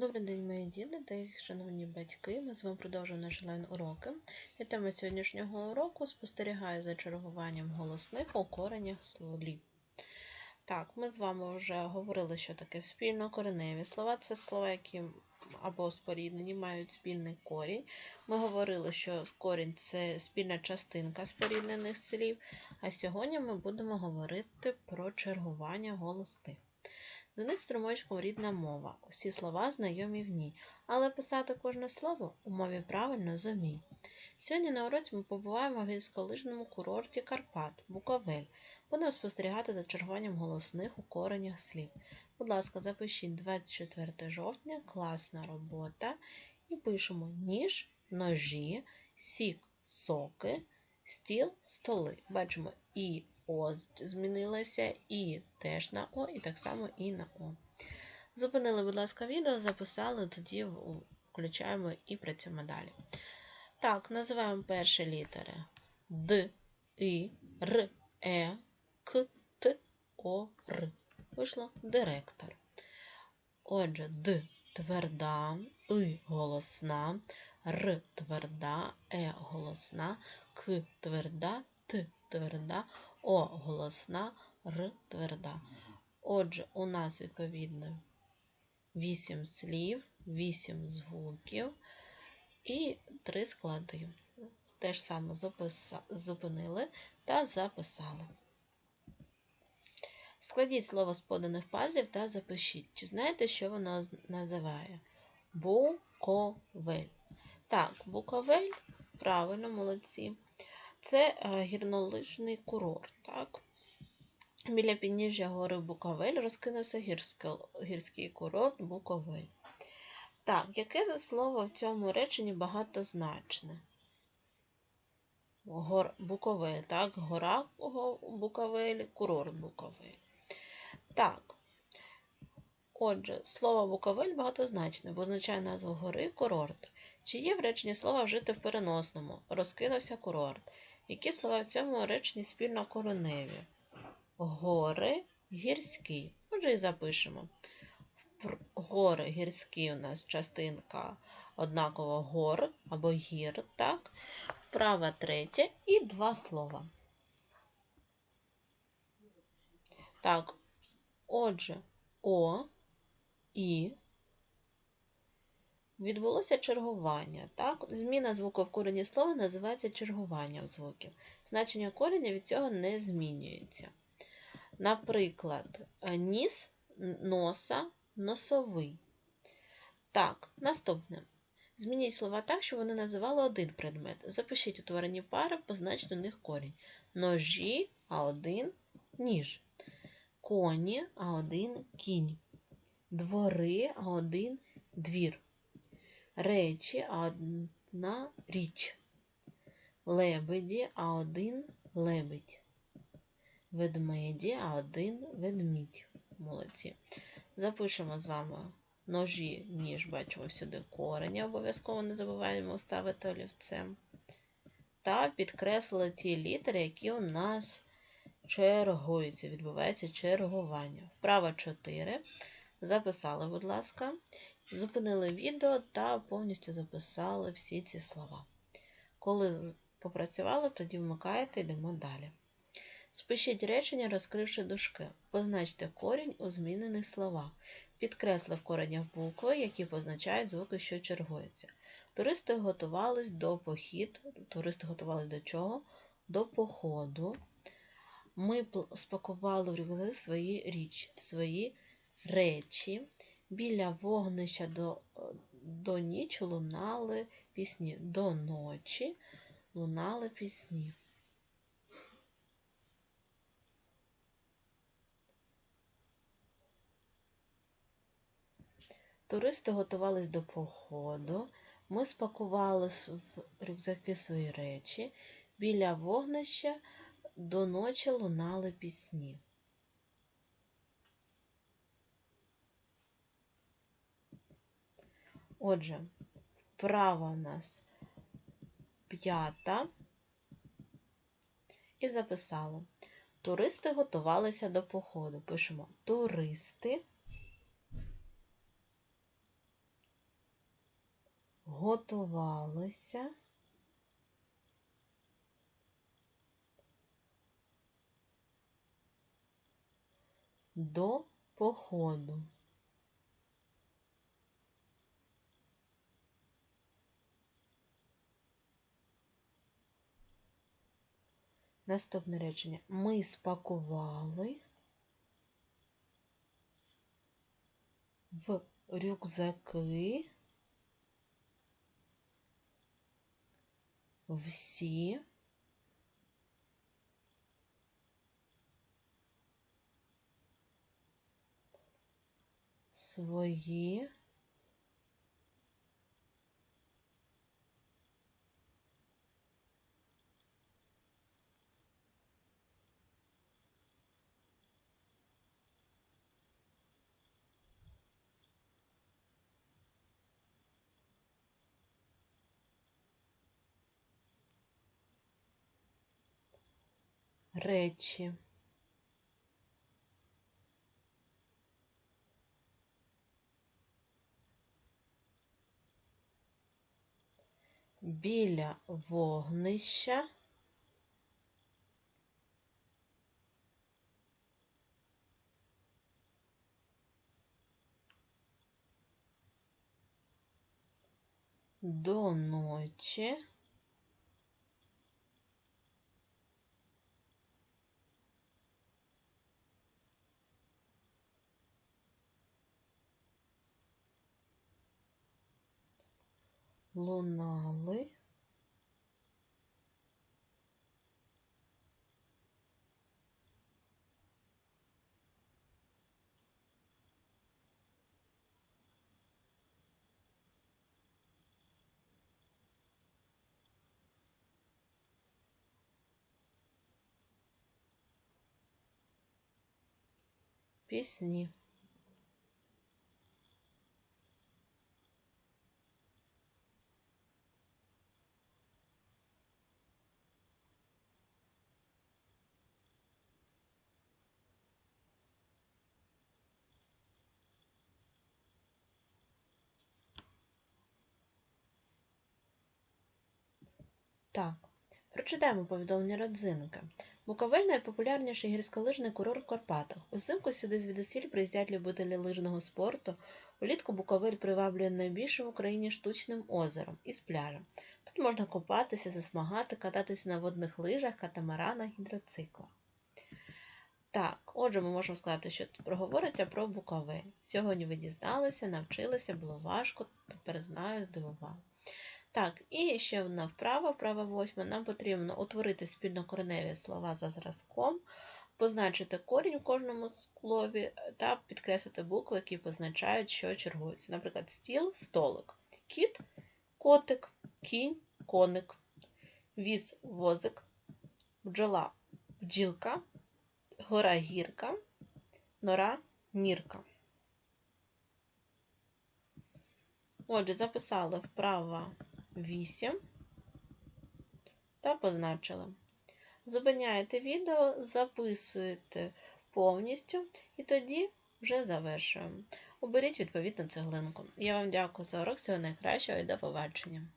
Добрий день, мої діти та їх шановні батьки. Ми з вами продовжуємо наші лайн-уроки. І тема сьогоднішнього уроку спостерігаю за чергуванням голосних у коренях слів. Так, ми з вами вже говорили, що таке спільно-кореневі слова. Це слова, які або споріднені, мають спільний корінь. Ми говорили, що корінь це спільна частинка споріднених слів. А сьогодні ми будемо говорити про чергування голосних. За них струмочком рідна мова, усі слова знайомі в ній, але писати кожне слово у мові правильно зумій. Сьогодні на уроці ми побуваємо в гірськолижному курорті Карпат, Буковель. Будемо спостерігати за чергуванням голосних у коренях слів. Будь ласка, запишіть 24 жовтня, класна робота. І пишемо ніж, ножі, сік, соки, стіл, столи. Бачимо і о змінилася, і теж на О, і так само і на О. Зупинили, будь ласка, відео, записали, тоді включаємо і працюємо далі. Так, називаємо перші літери Д, І, Р, Е, К, Т, О, Р. Вийшло директор. Отже, Д тверда, И голосна, Р тверда, Е голосна, К тверда, Т тверда, О голосна, Р тверда. Отже, у нас, відповідно, 8 слів, 8 звуків і 3 склади. Те ж саме зупинили та записали. Складіть слово з поданих пазлів та запишіть. Чи знаєте, що воно називає? Буковель. Так, Буковель, правильно, молодці. Це е, гірнолижний курорт. так? Біля підніжжя гори Буковель розкинувся гірський, курорт Буковель. Так, яке слово в цьому реченні багатозначне? Гор, Буковель, так, гора Буковель, курорт Буковель. Так. Отже, слово Буковель багатозначне, бо означає назву гори курорт. Чи є в реченні слова вжити в переносному? Розкинувся курорт. Які слова в цьому реченні спільно короневі? Гори гірські. Отже, і запишемо. Гори гірські у нас частинка однаково гор або гір, так? Права третя і два слова. Так, отже, О, І, Відбулося чергування. Так? Зміна звуку в корені слова називається чергуванням звуків. Значення кореня від цього не змінюється. Наприклад, ніс, носа, носовий. Так, наступне. Змініть слова так, щоб вони називали один предмет. Запишіть утворені пари, позначте у них корінь. Ножі, а один ніж. Коні, а один кінь. Двори, а один двір речі, а одна річ. Лебеді, а один лебедь. Ведмеді, а один ведмідь. Молодці. Запишемо з вами ножі, ніж бачимо всюди корення, обов'язково не забуваємо ставити олівцем. Та підкреслили ті літери, які у нас чергуються, відбувається чергування. Вправа 4. Записали, будь ласка. Зупинили відео та повністю записали всі ці слова. Коли попрацювали, тоді вмикаєте йдемо далі. Спишіть речення, розкривши дужки. Позначте корінь у змінених словах. Підкресли в коренях букви, які позначають звуки, що чергуються. Туристи готувались до похід. Туристи готувалися до чого? До походу. Ми спакували в рюкзак свої річ, свої речі. Біля вогнища до до ніч лунали пісні. До ночі лунали пісні. Туристи готувались до походу. Ми спакували в рюкзаки свої речі. Біля вогнища до ночі лунали пісні. Отже, вправа у нас п'ята. І записали. Туристи готувалися до походу. Пишемо туристи готувалися до походу. Наступне речення. Ми спакували в рюкзаки всі свої речі. Біля вогнища до ночі лунали пісні. Так, прочитаємо повідомлення родзинки. Буковель найпопулярніший гірськолижний курорт в Карпатах. Узимку сюди звідусіль приїздять любителі лижного спорту. Улітку Буковель приваблює найбільшим в Україні штучним озером із пляжем. Тут можна купатися, засмагати, кататися на водних лижах, катамаранах, гідроциклах. Так, отже, ми можемо сказати, що тут проговориться про Буковель. Сьогодні ви дізналися, навчилися, було важко, тепер знаю, здивувало. Так, і ще одна вправа, вправа восьма. Нам потрібно утворити спільнокореневі слова за зразком, позначити корінь в кожному слові та підкреслити букви, які позначають, що чергується. Наприклад, стіл, столик, кіт, котик, кінь, коник, віз, возик, бджола, бджілка, гора гірка, нора нірка. Отже, записали вправа 8 та позначили. Зупиняєте відео, записуєте повністю і тоді вже завершуємо. Оберіть відповідну цеглинку. Я вам дякую за урок, всього найкращого і до побачення!